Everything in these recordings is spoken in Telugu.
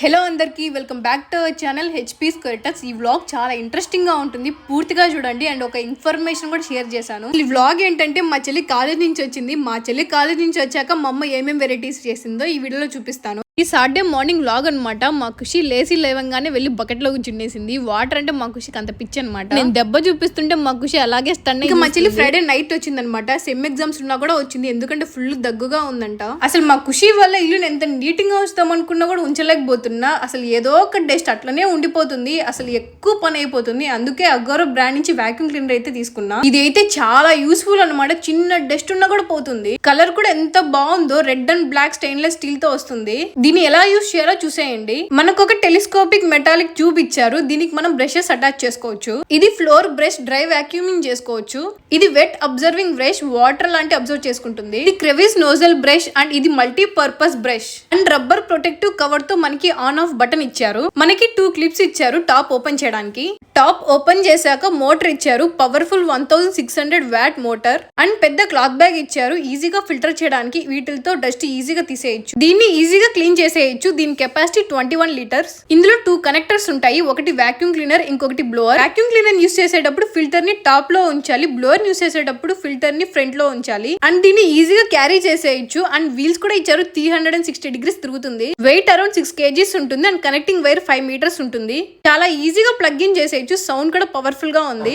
హలో అందరికీ welcome back to our channel HP స్క్వేటక్స్ ఈ వ్లాగ్ చాలా ఇంట్రెస్టింగ్గా ఉంటుంది. పూర్తిగా చూడండి అండ్ ఒక ఇన్ఫర్మేషన్ కూడా షేర్ చేశాను. ఈ వ్లాగ్ ఏంటంటే మా చెల్లి కాలేజ్ నుంచి వచ్చింది. మా చెల్లి కాలేజ్ నుంచి వచ్చాక మా అమ్మ ఏమేమి వెరైటీస్ చేసిందో ఈ వీడియోలో చూపిస్తాను. ఈ సాటర్డే మార్నింగ్ వ్లాగ్ అనమాట మా ఖుషి లేచి లేవంగానే వెళ్ళి బకెట్లో చుండేసింది వాటర్ అంటే మా ఖుషికి అంత పిచ్చి అనమాట నేను దెబ్బ చూపిస్తుంటే మా ఖుషి అలాగే స్టన్ ఇంకా మా చెల్లి ఫ్రైడే నైట్ వచ్చింది అనమాట సెమ్ ఎగ్జామ్స్ ఉన్నా కూడా వచ్చింది. ఎందుకంటే ఫుల్ దగ్గుగా ఉందంట. అసలు మా ఖుషి వల్ల ఇల్లు ఎంత నీట్గా ఉంచుతాం అనుకున్నా కూడా ఉంచలేకపోతున్నా. అసలు ఏదో ఒక డస్ట్ అట్లనే ఉండిపోతుంది. అసలు ఎక్కువ పని అయిపోతుంది. అందుకే అగోరో బ్రాండ్ నుంచి వాక్యూమ్ క్లీనర్ అయితే తీసుకున్నా. ఇది అయితే చాలా యూస్ఫుల్ అనమాట చిన్న డస్ట్ ఉన్నా కూడా పోతుంది. కలర్ కూడా ఎంత బాగుందో రెడ్ అండ్ బ్లాక్ స్టెయిన్లెస్ స్టీల్తో వస్తుంది. దీన్ని ఎలా యూస్ చేయాలో చూసేయండి. మనకు ఒక టెలిస్కోపిక్ మెటాలిక్ ట్యూబ్ ఇచ్చారు. దీనికి మనం బ్రషెస్ అటాచ్ చేసుకోవచ్చు. ఇది ఫ్లోర్ బ్రష్ డ్రై వాక్యూమింగ్ చేసుకోవచ్చు. ఇది వెట్ అబ్జర్వింగ్ బ్రష్ వాటర్ లాంటి అబ్జర్వ్ చేసుకుంటుంది. ఇది క్రెవిస్ నోజల్ బ్రష్ అండ్ ఇది multi purpose brush. And rubber protective కవర్తో మనకి ఆన్ ఆఫ్ బటన్ ఇచ్చారు. మనకి టూ క్లిప్స్ ఇచ్చారు టాప్ ఓపెన్ చేయడానికి. టాప్ ఓపెన్ చేశాక మోటార్ ఇచ్చారు. Powerful one thousand six hundred watt motor. And పెద్ద క్లాత్ బ్యాగ్ ఇచ్చారు. ఈజీగా ఫిల్టర్ చేయడానికి వీటితో డస్ట్ ఈజీగా తీసేయచ్చు. దీన్ని ఈజీగా క్లీన్ చేసేయచ్చు. దీని కెపాసిటీ ట్వంటీ వన్ లీటర్స్. ఇందులో టూ కనెక్టర్స్ ఉంటాయి. ఒకటి వాక్యూమ్ క్లీనర్ ఇంకొకటి బ్లోవర్. వాక్యూమ్ క్లీనర్ యూస్ చేసేటప్పుడు ఫిల్టర్ని టాప్లో ఉంచాలి. బ్లోవర్ యూస్ చేసేటప్పుడు ఫిల్టర్ని ఫ్రంట్లో ఉంచాలి. అండ్ దీన్ని ఈజీగా క్యారీ చేసేయచ్చు. అండ్ వీల్స్ కూడా ఇచ్చారు. Three hundred and sixty degrees తిరుగుతుంది. వెయిట్ అరౌండ్ సిక్స్ కేజీస్ ఉంటుంది. And connecting wire five metres ఉంటుంది. చాలా ఈజీగా ప్లగ్ ఇన్ చేసేయచ్చు. సౌండ్ కూడా పవర్ఫుల్గా ఉంది.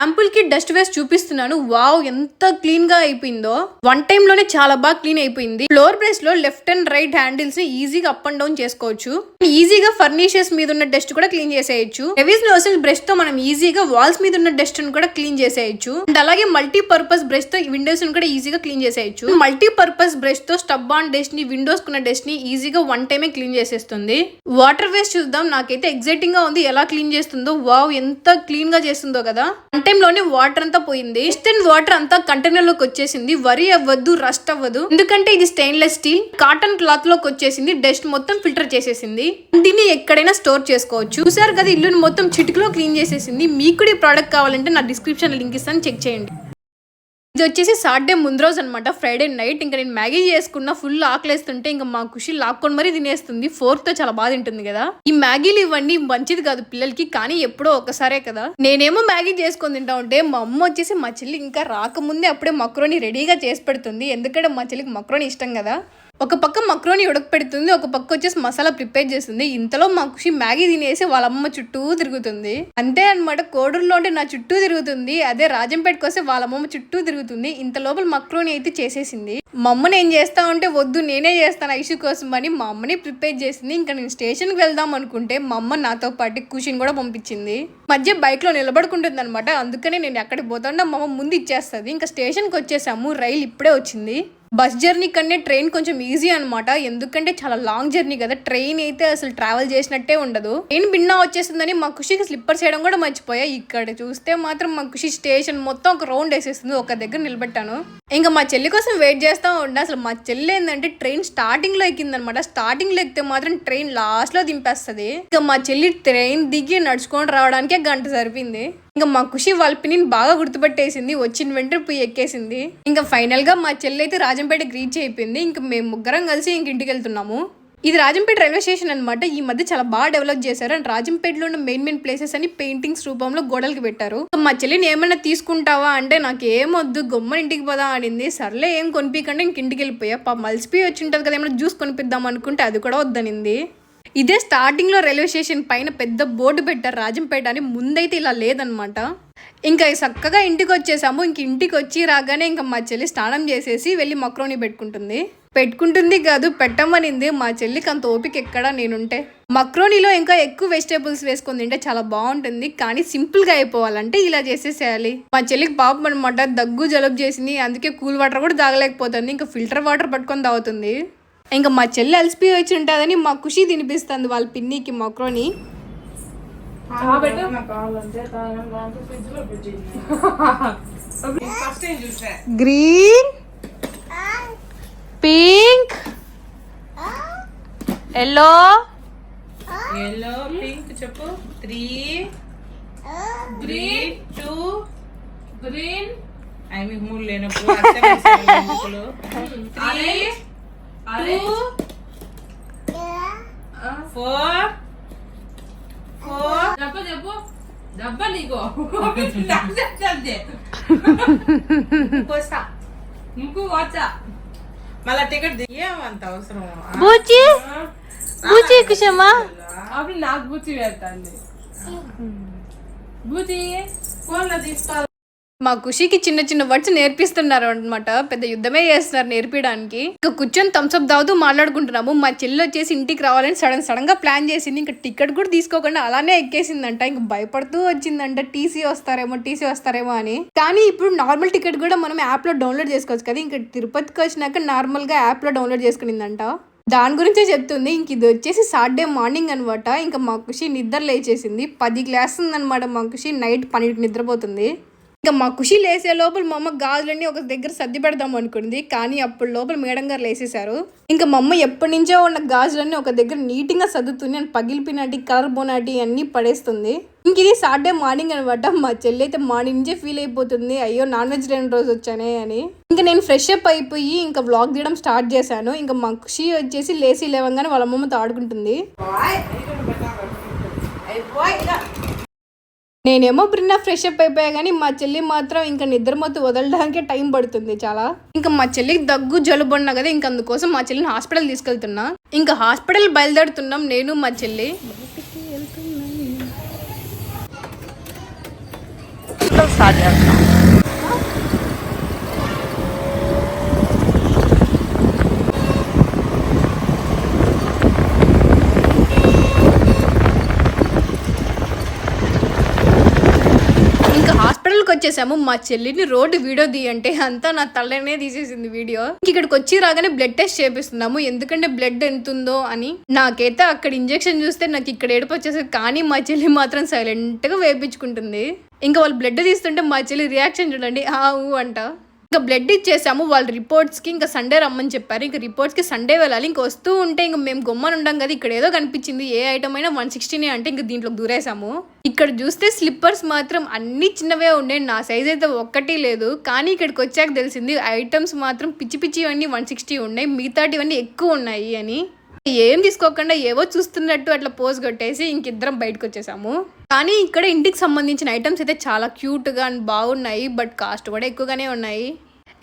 శాంపుల్కి డస్ట్ వేస్ట్ చూపిస్తున్నాను. వావ్ ఎంత క్లీన్గా అయిపోయిందో. వన్ టైం లోనే చాలా బాగా క్లీన్ అయిపోయింది. ఫ్లోర్ బ్రష్లో లెఫ్ట్ అండ్ రైట్ హ్యాండిల్స్ని ఈజీగా అప్ అండ్ డౌన్ చేసుకోవచ్చు. ఈజీగా ఫర్నిచర్స్ మీద ఉన్న డస్ట్ కూడా క్లీన్ చేసేయచ్చు. హెవీస్ నోసల్ బ్రష్తో మనం ఈజీగా వాల్స్ మీద ఉన్న డస్ట్ని కూడా క్లీన్ చేసేయచ్చు. అండ్ అలాగే మల్టీ పర్పస్ బ్రష్తో విండోస్ని కూడా ఈజీగా క్లీన్ చేసేయచ్చు. మల్టీ పర్పస్ బ్రష్తో స్టబ్ ఆన్ డస్ట్ని విండోస్ కున్న డస్ట్ని ఈజీగా వన్ టైమే క్లీన్ చేసేస్తుంది. వాటర్ వేస్ట్ చూద్దాం. నాకైతే ఎగ్జైటింగ్గా ఉంది. ఎలా క్లీన్ చేస్తుందో. వావ్ ఎంత క్లీన్గా చేస్తుందో కదా. అంటే టైంలోనే వాటర్ అంతా పోయింది. అండ్ వాటర్ అంతా కంటైనర్లోకి వచ్చేసింది. వరి అవ్వద్దు రస్ట్ అవ్వదు. ఎందుకంటే ఇది స్టెయిన్లెస్ స్టీల్ కాటన్ క్లాత్లోకి వచ్చేసింది. డస్ట్ మొత్తం ఫిల్టర్ చేసేసింది. దీన్ని ఎక్కడైనా స్టోర్ చేసుకోవచ్చు. చూసారు కదా ఇల్లుని మొత్తం చిటికలో క్లీన్ చేసేసింది. మీకు కూడా ఈ ప్రోడక్ట్ కావాలంటే నా డిస్క్రిప్షన్ లింక్ ఇస్తాను. చెక్ చేయండి. ఇది వచ్చేసి సాటర్డే ముందు రోజు అనమాట ఫ్రైడే నైట్. ఇంకా నేను మ్యాగీ చేసుకున్న ఫుల్ ఆకలేస్తుంటే ఇంకా మా ఖుషి లాక్కొని మరీ తినేస్తుంది. ఫోర్త్తో చాలా బాగా తింటుంది కదా. ఈ మ్యాగీలు ఇవ్వండి మంచిది కాదు పిల్లలకి కానీ ఎప్పుడో ఒకసారే కదా. నేనేమో మ్యాగీ చేసుకొని తింటా ఉంటే మా అమ్మ వచ్చేసి మా చెల్లి ఇంకా రాకముందే అప్పుడే మక్రోని రెడీగా చేసి పెడుతుంది. ఎందుకంటే మా చెల్లికి మక్రోని ఇష్టం కదా. ఒక పక్క మక్రోని ఉడకపెడుతుంది ఒక పక్క వచ్చేసి మసాలా ప్రిపేర్ చేస్తుంది. ఇంతలో మా ఖుషి మ్యాగీ తినేసి వాళ్ళ అమ్మ చుట్టూ తిరుగుతుంది. అంతే అనమాట కోడూరులో అంటే నా చుట్టూ తిరుగుతుంది. అదే రాజంపేటకి వస్తే వాళ్ళ అమ్మమ్మ చుట్టూ తిరుగుతుంది. ఇంత లోపల మక్రోని అయితే చేసేసింది. మా అమ్మ ఏం చేస్తా ఉంటే వద్దు నేనే చేస్తాను ఐషు కోసం అని మా అమ్మని ప్రిపేర్ చేసింది. ఇంకా నేను స్టేషన్కి వెళ్దాం అనుకుంటే మా అమ్మ నాతో పాటు కుషిని కూడా పంపించింది. మధ్య బైక్లో నిలబడుకుంటుంది అనమాట అందుకనే నేను ఎక్కడికి పోతాను. మా అమ్మ ముందు ఇచ్చేస్తుంది. ఇంకా స్టేషన్కి వచ్చేసాము. రైలు ఇప్పుడే వచ్చింది. బస్ జర్నీ కన్నా ట్రైన్ కొంచెం ఈజీ అనమాట ఎందుకంటే చాలా లాంగ్ జర్నీ కదా. ట్రైన్ అయితే అసలు ట్రావెల్ చేసినట్టే ఉండదు. ట్రైన్ బిన్నా వచ్చేస్తుందని మా ఖుషికి స్లిప్పర్ చేయడం కూడా మర్చిపోయా. ఇక్కడ చూస్తే మాత్రం మా ఖుషి స్టేషన్ మొత్తం ఒక రౌండ్ వేసేస్తుంది. ఒక దగ్గర నిలబెట్టాను. ఇంకా మా చెల్లి కోసం వెయిట్ చేస్తా ఉండే. అసలు మా చెల్లి ఏంటంటే ట్రైన్ స్టార్టింగ్లో ఎక్కిందనమాట స్టార్టింగ్లో ఎక్కితే మాత్రం ట్రైన్ లాస్ట్లో దింపేస్తుంది. ఇంకా మా చెల్లి ట్రైన్ దిగి నడుచుకొని రావడానికే గంట సరిపోయింది. ఇంకా మా ఖుషి వాళ్ళ పిన్నిని బాగా గుర్తుపట్టేసింది. వచ్చిన వెంటనే పోయి ఎక్కేసింది. ఇంకా ఫైనల్గా మా చెల్లి అయితే రాజంపేట రీచ్ అయిపోయింది ఇంకా మేము ముగ్గురం కలిసి ఇంక ఇంటికి వెళ్తున్నాము. ఇది రాజంపేట రైల్వే స్టేషన్ అనమాట ఈ మధ్య చాలా బాగా డెవలప్ చేశారు. అండ్ రాజంపేటలో ఉన్న మెయిన్ మెయిన్ ప్లేసెస్ అని పెయింటింగ్స్ రూపంలో గోడలకి పెట్టారు. మా చెల్లిని ఏమైనా తీసుకుంటావా అంటే నాకు ఏమొద్దు గొమ్మ ఇంటికి పోదా అనింది. సర్లే ఏం కొనిపించకుండా ఇంక ఇంటికి వెళ్ళిపోయా. పా మలిసిపోయి వచ్చి ఉంటుంది కదా ఏమైనా జ్యూస్ కొనిపిద్దాం అనుకుంటే అది కూడా వద్దనింది. ఇదే స్టార్టింగ్లో రైల్వే స్టేషన్ పైన పెద్ద బోర్డు పెట్టారు రాజంపేట అని ముందైతే ఇలా లేదనమాట ఇంకా చక్కగా ఇంటికి వచ్చేసాము. ఇంక ఇంటికి వచ్చి రాగానే ఇంకా మా చెల్లి స్నానం చేసేసి వెళ్ళి మక్రోని పెట్టుకుంటుంది. పెట్టుకుంటుంది కాదు పెట్టమనింది. మా చెల్లికి అంత ఓపిక ఎక్కడా నేనుంటే. మక్రోనీలో ఇంకా ఎక్కువ వెజిటేబుల్స్ వేసుకొని తింటే చాలా బాగుంటుంది. కానీ సింపుల్గా అయిపోవాలంటే ఇలా చేసేసేయాలి. మా చెల్లికి పాపం అనమాట దగ్గు జలుబు చేసింది. అందుకే కూల్ వాటర్ కూడా తాగలేకపోతుంది. ఇంకా ఫిల్టర్ వాటర్ పట్టుకొని తాగుతుంది. ఇంకా మా చెల్లి అలసిపోయి వచ్చి ఉంటుందని మా ఖుషి తినిపిస్తుంది వాళ్ళ పిన్నికి macaroni. Green pink yellow. Yellow pink చెప్పు. Three green two green. I మీకు మూడు లేనప్పుడు. త్రీ టూ ఫోర్ ఫోర్ చెప్పు చెప్పు డబ్బా నీకు నాకు కోసా ఇంకో వచ్చా మళ్ళా టికెట్ దిగేమంత అవసరం బూచి. బూచి కుషమా అప్పుడు నాకు బుచ్చి పెడతాంది బుచ్చి ఫోన్లో తీసుకోవాలి మా ఖుషికి చిన్న చిన్న వర్డ్స్ నేర్పిస్తున్నారు అనమాట పెద్ద యుద్ధమే చేస్తున్నారు నేర్పించడానికి ఇంకా కూర్చొని థమ్స్అప్ దావుతూ మాట్లాడుకుంటున్నాము. మా చెల్లి వచ్చేసి ఇంటికి రావాలని సడన్ సడన్గా ప్లాన్ చేసింది. ఇంకా టికెట్ కూడా తీసుకోకుండా అలానే ఎక్కేసిందంట. ఇంకా భయపడుతూ వచ్చిందంట. టీసీ వస్తారేమో టీసీ వస్తారేమో అని. కానీ ఇప్పుడు నార్మల్ టికెట్ కూడా మనం యాప్లో డౌన్లోడ్ చేసుకోవచ్చు కదా. ఇంకా తిరుపతికి వచ్చినాక నార్మల్గా యాప్లో డౌన్లోడ్ చేసుకునిందంట. దాని గురించే చెప్తుంది. ఇంక ఇది వచ్చేసి సాటర్డే మార్నింగ్ అనమాట ఇంకా మా ఖుషి నిద్ర లేచేసింది. పది గ్లాస్ ఉందనమాట మా ఖుషి. నైట్ పన్నెండుకి నిద్రపోతుంది. ఇంకా మా ఖుషి లేసే లోపల మా అమ్మ గాజులన్నీ ఒక దగ్గర సర్ది పెడదాం అనుకుంది. కానీ అప్పుడు లోపల మేడం గారు లేసేశారు. ఇంకా మా అమ్మ ఎప్పటి నుంచో ఉన్న గాజులన్నీ ఒక దగ్గర నీట్గా సర్దుతుంది అని పగిలిపినటి కలర్ బోనాటి అన్నీ పడేస్తుంది. ఇంక ఇది సాటర్డే మార్నింగ్ అనమాట మా చెల్లి అయితే మార్నింగ్ నుంచే ఫీల్ అయిపోతుంది. అయ్యో నాన్ వెజ్ లేని రోజు వచ్చానే అని. ఇంకా నేను ఫ్రెష్ అప్ అయిపోయి ఇంకా వ్లాగ్ తీయడం స్టార్ట్ చేశాను. ఇంకా మా ఖుషి వచ్చేసి లేసి లేవంగానే వాళ్ళ అమ్మమ్మతో ఆడుకుంటుంది. నేనేమో బ్రిన్న ఫ్రెష్ అప్ అయిపోయా కానీ మా చెల్లి మాత్రం ఇంకా నిద్రమత్తు వదలడానికి టైం పడుతుంది చాలా. ఇంకా మా చెల్లికి దగ్గు జలుబు ఉన్నా కదా ఇంక అందుకోసం మా చెల్లిని హాస్పిటల్ తీసుకెళ్తున్నా. ఇంకా హాస్పిటల్ బయలుదేరుతున్నాం నేను మా చెల్లి. ఇంకా వచ్చేసాము. మా చెల్లిని రోడ్డు వీడియో తీయంటే అంతా నా తల్లనే తీసేసింది వీడియో. ఇక్కడికి వచ్చి రాగానే బ్లడ్ టెస్ట్ చేపిస్తున్నాము. ఎందుకంటే బ్లడ్ ఎంత ఉందో అని. నాకైతే అక్కడ ఇంజెక్షన్ చూస్తే నాకు ఇక్కడ ఏడుపు వచ్చేసేది కానీ మా చెల్లి మాత్రం సైలెంట్గా వేపించుకుంటుంది. ఇంకా వాళ్ళు బ్లడ్ తీస్తుంటే మా చెల్లి రియాక్షన్ చూడండి. ఆ ఊ అంట. ఇంకా బ్లడ్ ఇచ్చేసాము. వాళ్ళ రిపోర్ట్స్కి ఇంకా సండే రమ్మని చెప్పారు. ఇంకా రిపోర్ట్స్కి సండే వెళ్ళాలి. ఇంకా వస్తూ ఉంటే ఇంకా మేము గొమ్మని ఉండం కదా ఇక్కడ ఏదో కనిపించింది. ఏ ఐటమ్ అయినా వన్ సిక్స్టీనే అంటే ఇంకా దీంట్లో దూరేసాము. ఇక్కడ చూస్తే స్లిప్పర్స్ మాత్రం అన్ని చిన్నవే ఉండే. నా సైజ్ అయితే ఒక్కటి లేదు. కానీ ఇక్కడికి వచ్చాక తెలిసింది ఐటమ్స్ మాత్రం పిచ్చి పిచ్చి ఇవన్నీ వన్ సిక్స్టీ ఉన్నాయి మిగతాటివన్నీ ఎక్కువ ఉన్నాయి అని. ఏం తీసుకోకుండా ఏవో చూస్తున్నట్టు అట్లా పోజ్ కొట్టేసి ఇంకిద్దరం బయటకు వచ్చేసాము. కానీ ఇక్కడ ఇంటికి సంబంధించిన ఐటమ్స్ అయితే చాలా క్యూట్గా అండ్ బాగున్నాయి బట్ కాస్ట్ కూడా ఎక్కువగానే ఉన్నాయి.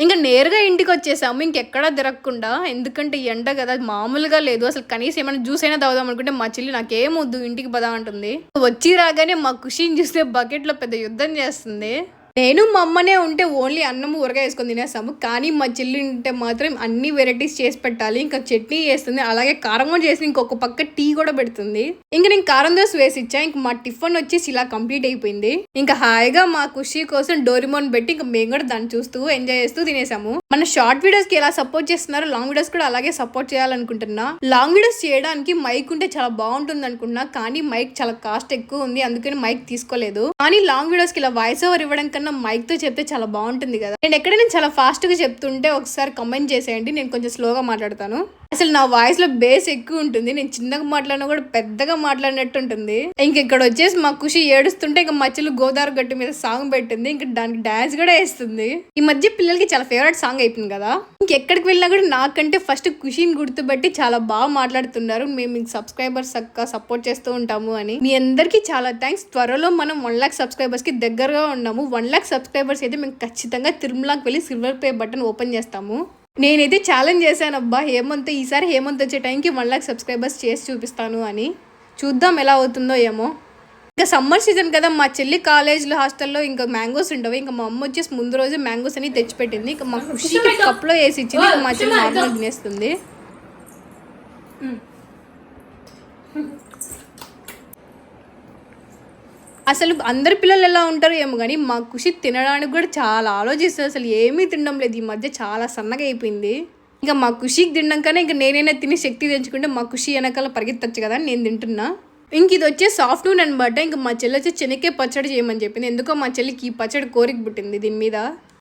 ఇంకా నేరుగా ఇంటికి వచ్చేసాము ఇంకెక్కడా తిరగకుండా. ఎందుకంటే ఎండ కదా మామూలుగా లేదు. అసలు కనీసం ఏమైనా జ్యూస్ అయినా తాగుదాం అనుకుంటే మా చెల్లి నాకేం వద్దు ఇంటికి పదా అంటుంది. వచ్చి రాగానే మా ఖుషిని చూస్తే బకెట్లో పెద్ద యుద్ధం చేస్తుంది. నేను మా అమ్మనే ఉంటే ఓన్లీ అన్నం ఊరగా వేసుకొని తినేస్తాము. కానీ మా చెల్లి ఉంటే మాత్రం అన్ని వెరైటీస్ చేసి పెట్టాలి. ఇంకా చట్నీ చేస్తుంది. అలాగే కారం కూడా చేసి ఇంకొక పక్క టీ కూడా పెడుతుంది. ఇంకా నేను కారం దోశ వేసి ఇచ్చా. ఇంకా మా టిఫిన్ వచ్చేసి ఇలా కంప్లీట్ అయిపోయింది. ఇంకా హాయిగా మా ఖుషి కోసం డోరిమోన్ పెట్టి ఇంకా మేము కూడా దాన్ని చూస్తూ ఎంజాయ్ చేస్తూ తినేసాము. మన షార్ట్ వీడియోస్కి ఎలా సపోర్ట్ చేస్తున్నారో లాంగ్ వీడియోస్ కూడా అలాగే సపోర్ట్ చేయాలనుకుంటున్నా. లాంగ్ వీడియోస్ చేయడానికి మైక్ ఉంటే చాలా బాగుంటుంది అనుకున్నా కానీ మైక్ చాలా కాస్ట్ ఎక్కువ ఉంది. అందుకని మైక్ తీసుకోలేదు. కానీ లాంగ్ వీడియోస్కి ఇలా వాయిస్ ఓవర్ ఇవ్వడం కన్నా మైక్తో చెప్తే చాలా బాగుంటుంది కదా. నేను ఎక్కడైనా చాలా ఫాస్ట్గా చెప్తుంటే ఒకసారి కమెంట్ చేసేయండి నేను కొంచెం స్లోగా మాట్లాడతాను. అసలు నా వాయిస్లో బేస్ ఎక్కువ ఉంటుంది నేను చిన్నగా మాట్లాడినా కూడా పెద్దగా మాట్లాడినట్టు ఉంటుంది. ఇంక ఇక్కడ వచ్చేసి మా ఖుషి ఏడుస్తుంటే ఇంకా మధ్యలో గోదావరి గట్టు మీద సాంగ్ పెట్టింది ఇంకా దానికి డాన్స్ కూడా వేస్తుంది. ఈ మధ్య పిల్లలకి చాలా ఫేవరెట్ సాంగ్ అయిపోయింది కదా. ఇంకెక్కడికి వెళ్ళినా కూడా నాకంటే ఫస్ట్ ఖుషిని గుర్తుపెట్టి చాలా బాగా మాట్లాడుతున్నారు. మేము మీకు సబ్స్క్రైబర్స్ చక్కగా సపోర్ట్ చేస్తూ ఉంటాము అని. మీ అందరికీ చాలా థ్యాంక్స్ త్వరలో మనం వన్ ల్యాక్ సబ్స్క్రైబర్స్కి దగ్గరగా ఉన్నాము. వన్ ల్యాక్ లాక్ సబ్స్క్రైబర్స్ అయితే మేము ఖచ్చితంగా తిరుమలకి వెళ్ళి సిల్వర్ పే బటన్ ఓపెన్ చేస్తాము. నేనైతే ఛాలెంజ్ చేశాను అబ్బా హేమంత్ ఈసారి హేమంత్ వచ్చే టైంకి వన్ లాక్ సబ్స్క్రైబర్స్ చేసి చూపిస్తాను అని. చూద్దాం ఎలా అవుతుందో ఏమో. ఇంకా సమ్మర్ సీజన్ కదా మా చెల్లి కాలేజ్లో హాస్టల్లో ఇంకా మ్యాంగోస్ ఉండవు. ఇంకా మా అమ్మ వచ్చేసి ముందు రోజు మ్యాంగోస్ అని తెచ్చిపెట్టింది. ఇంకా మా ఖుషికి కప్లో వేసి ఇచ్చింది. ఇంకా మా చెల్లి నార్మల్ తినేస్తుంది. అసలు అందరి పిల్లలు ఎలా ఉంటారు ఏమో కానీ మా ఖుషి తినడానికి కూడా చాలా ఆలోచిస్తుంది. అసలు ఏమీ తినడం లేదు. ఈ మధ్య చాలా సన్నగా అయిపోయింది. ఇంకా మా ఖుషికి తినడం ఇంకా నేనైనా తిని శక్తి తెచ్చుకుంటే మా ఖుషి వెనకాల పరిగెత్తచ్చు కదా నేను తింటున్నా. ఇంక ఇది వచ్చేసి ఆఫ్టర్నూన్ అనమాట ఇంకా మా చెల్లి వచ్చి చెనక్కాయ పచ్చడి చేయమని చెప్పింది. ఎందుకో మా చెల్లికి ఈ పచ్చడి కోరిక పుట్టింది దీని మీద.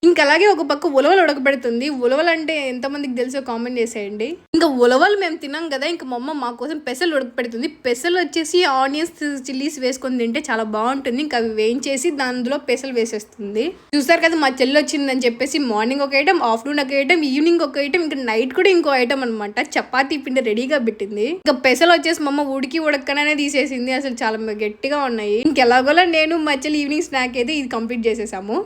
ఇంకా అలాగే ఒక పక్క ఉలవలు ఉడకబెడుతుంది. ఉలవలు అంటే ఎంతమందికి తెలుసో కామెంట్ చేసేయండి. ఇంకా ఉలవలు మేము తిన్నాం కదా ఇంకా మా అమ్మ మా కోసం పెసలు ఉడకబెడుతుంది. పెసలు వచ్చేసి ఆనియన్స్ చిల్లీస్ వేసుకొని తింటే చాలా బాగుంటుంది. ఇంకా అవి వేయించేసి దానిలో పెసలు వేసేస్తుంది. చూసారు కదా మా చెల్లి వచ్చిందని చెప్పేసి మార్నింగ్ ఒక ఐటమ్ ఆఫ్టర్నూన్ ఒక ఐటమ్ ఈవినింగ్ ఒక ఐటమ్ ఇంకా నైట్ కూడా ఇంకో ఐటమ్ అనమాట చపాతీ పిండి రెడీగా పెట్టింది. ఇంకా పెసలు వచ్చేసి మా అమ్మ ఉడికి ఉడకనే తీసేసింది. అసలు చాలా గట్టిగా ఉన్నాయి. ఇంకెలాగోలా నేను మా చెల్లి ఈవినింగ్ స్నాక్ అయితే ఇది కంప్లీట్ చేసేసాము.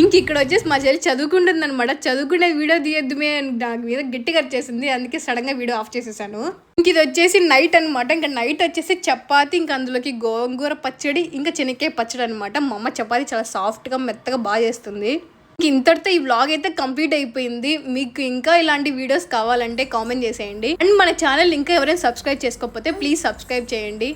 ఇంక ఇక్కడ వచ్చేసి మా చెల్లి చదువుకుంటుంది అనమాట చదువుకునే వీడియో తీయద్దుమే అని నాకు మీద గట్టిగా వచ్చేసింది అందుకే సడన్గా వీడియో ఆఫ్ చేసేసాను. ఇంక ఇది వచ్చేసి నైట్ అనమాట ఇంకా నైట్ వచ్చేసి చపాతి ఇంకా అందులోకి గోంగూర పచ్చడి ఇంకా శనక్కాయ పచ్చడి అనమాట మా అమ్మ చపాతి చాలా సాఫ్ట్గా మెత్తగా బాగా చేస్తుంది. ఇంక ఇంతటితో ఈ వ్లాగ్ అయితే కంప్లీట్ అయిపోయింది. మీకు ఇంకా ఇలాంటి వీడియోస్ కావాలంటే కామెంట్ చేసేయండి. అండ్ మన ఛానల్ ఇంకా ఎవరైనా సబ్స్క్రైబ్ చేసుకోకపోతే ప్లీజ్ సబ్స్క్రైబ్ చేయండి.